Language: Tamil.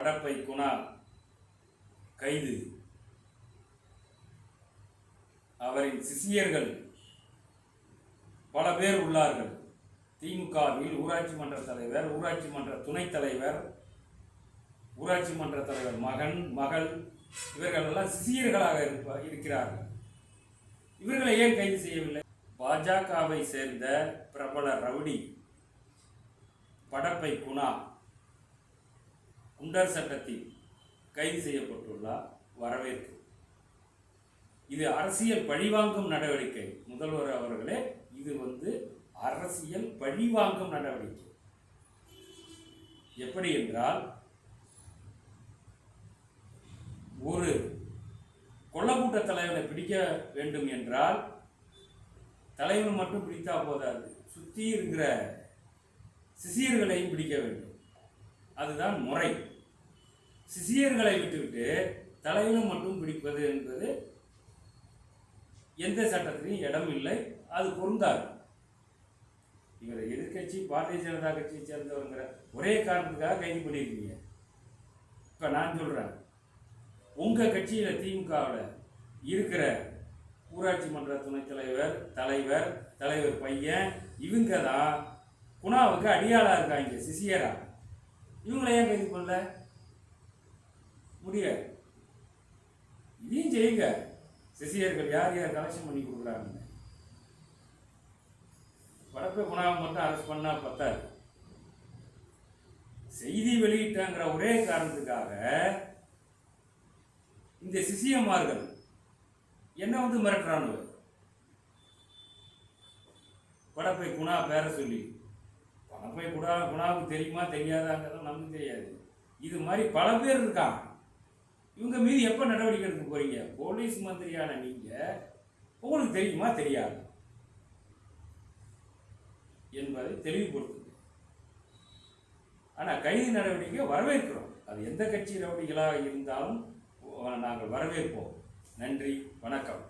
கடப்பை குணால் கைது. அவரின் சிசியர்கள் பல பேர் உள்ளார்கள். திமுகவில் ஊராட்சி மன்ற தலைவர் ஊராட்சி மன்ற துணைத் தலைவர் ஊராட்சி மன்ற தலைவர் மகன் மகள் இவர்கள் எல்லாம் சிசியர்களாக இருப்ப இருக்கிறார்கள். இவர்களை ஏன் கைது செய்யவில்லை? பாஜகவை சேர்ந்த பிரபல ரவுடி படப்பை குணா குண்டர் சட்டத்தில் கைது செய்யப்பட்டுள்ளார் வரவேற்பு. இது அரசியல் பழிவாங்கும் நடவடிக்கை. முதல்வர் அவர்களே இது வந்து அரசியல் பழிவாங்கும் நடவடிக்கை. எப்படி என்றால் ஒரு கொள்ளக்கூட்ட தலைவனை பிடிக்க வேண்டும் என்றால் தலைவனை மட்டும் பிடித்தா போதாது. சுற்றி இருக்கிற சிசியர்களையும் பிடிக்க வேண்டும். அதுதான் முறை. சிசியர்களை விட்டுவிட்டு தலையிலும் மட்டும் பிடிப்பது என்பது எந்த சட்டத்திலையும் இடம் இல்லை அது பொருந்தாது. இவரை எதிர்க்கட்சி பாரதிய ஜனதா கட்சியை சேர்ந்தவங்கிற ஒரே காரணத்துக்காக கைது பண்ணியிருக்கீங்க. இப்போ நான் சொல்கிறேன் உங்கள் கட்சியில் திமுகவில் இருக்கிற ஊராட்சி மன்ற துணைத் தலைவர் தலைவர் தலைவர் பையன் இவங்க தான் குணாவுக்கு அடியாளாக இருக்காங்க சிசியரா. இவங்கள ஏன் கைது பண்ணல? முடியாது. இதையும் செய்யுங்க. சிசியர்கள் யார் யார் கலெக்ஷன் பண்ணி கொடுக்குறாங்க வடக்கு குணாவை மட்டும் அரெஸ்ட் பண்ணால் பத்தாது. செய்தி வெளியிட்டாங்கிற ஒரே காரணத்துக்காக இந்த சிசியமார்கள் என்ன வந்து மிரட்டுறானுங்க? படப்பை குணா பேர சொல்லி படப்பை குணா குணாவுக்கு தெரியுமா தெரியாதாங்கிறதும் நமக்கு தெரியாது. இது மாதிரி பல பேர் இருக்கான் இவங்க மீது எப்போ நடவடிக்கை எடுக்க போறீங்க? போலீஸ் மந்திரியான நீங்கள் உங்களுக்கு தெரியுமா? தெரியாது. என்பதை தெளிவுபடுத்துது ஆனால் கைது நடவடிக்கை வரவேற்கிறோம். அது எந்த கட்சி நடவடிக்கைகளாக இருந்தாலும் நாங்கள் வரவேற்போம். நன்றி வணக்கம்.